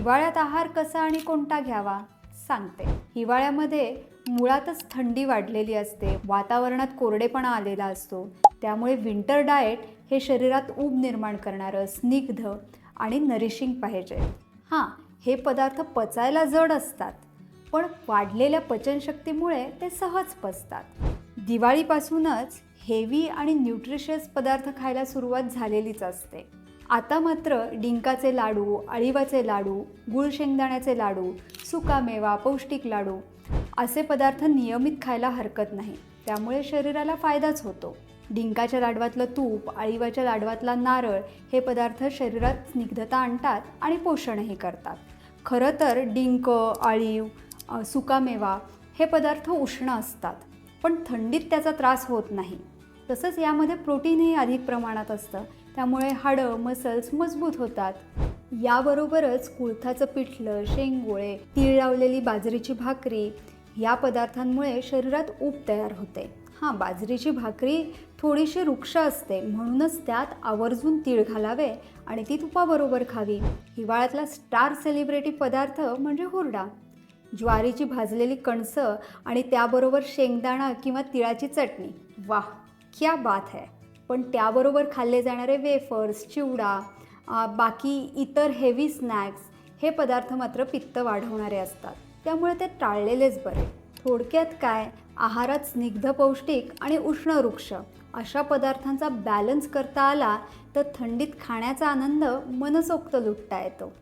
हिवाळ्यात आहार कसा आणि कोणता घ्यावा? सांगते. हिवाळ्यामध्ये मुळातच थंडी वाढलेली असते वातावरणात कोरडेपणा आलेला असतो त्यामुळे विंटर डाएट हे शरीरात ऊब निर्माण करणारं स्निग्ध आणि नरिशिंग पाहिजे. हां हे पदार्थ पचायला जड असतात पण वाढलेल्या पचनशक्तीमुळे ते सहज पचतात. दिवाळीपासूनच हेवी आणि न्यूट्रिशियस पदार्थ खायला सुरुवात झालेलीच असते. आता मात्र डिंकाचे लाडू अळीवाचे लाडू गुळ शेंगदाण्याचे लाडू सुकामेवा पौष्टिक लाडू असे पदार्थ नियमित खायला हरकत नाही. त्यामुळे शरीराला फायदाच होतो. डिंकाच्या लाडवातलं तूप अळीवाच्या लाडवातला नारळ हे पदार्थ शरीरात स्निग्धता आणतात आणि पोषणही करतात. खरं तर डिंक अळीव सुकामेवा हे पदार्थ उष्ण असतात पण थंडीत त्याचा त्रास होत नाही. तसंच यामध्ये प्रोटीनही अधिक प्रमाणात असतं. त्यामुळे हाडं मसल्स मजबूत होतात. याबरोबरच कुळथाचं पिठलं शेंगोळे तीळ लावलेली बाजरीची भाकरी या पदार्थांमुळे शरीरात ऊब तयार होते. हां बाजरीची भाकरी थोडीशी वृक्ष असते म्हणूनच त्यात आवर्जून तीळ घालावे आणि ती तुपाबरोबर खावी. हिवाळ्यातला स्टार सेलिब्रिटी पदार्थ म्हणजे हुरडा. ज्वारीची भाजलेली कणसं आणि त्याबरोबर शेंगदाणा किंवा तिळाची चटणी. वाह क्या बात है! पण त्याबरोबर खाल्ले जाणारे वेफर्स चिवडा बाकी इतर हेवी स्नॅक्स हे पदार्थ मात्र पित्त वाढवणारे असतात. त्यामुळे ते टाळलेलेच बरे. थोडक्यात काय? आहारात स्निग्ध पौष्टिक आणि उष्ण वृक्ष अशा पदार्थांचा बॅलन्स करता आला तर थंडीत खाण्याचा आनंद मनसोक्त लुटता येतो.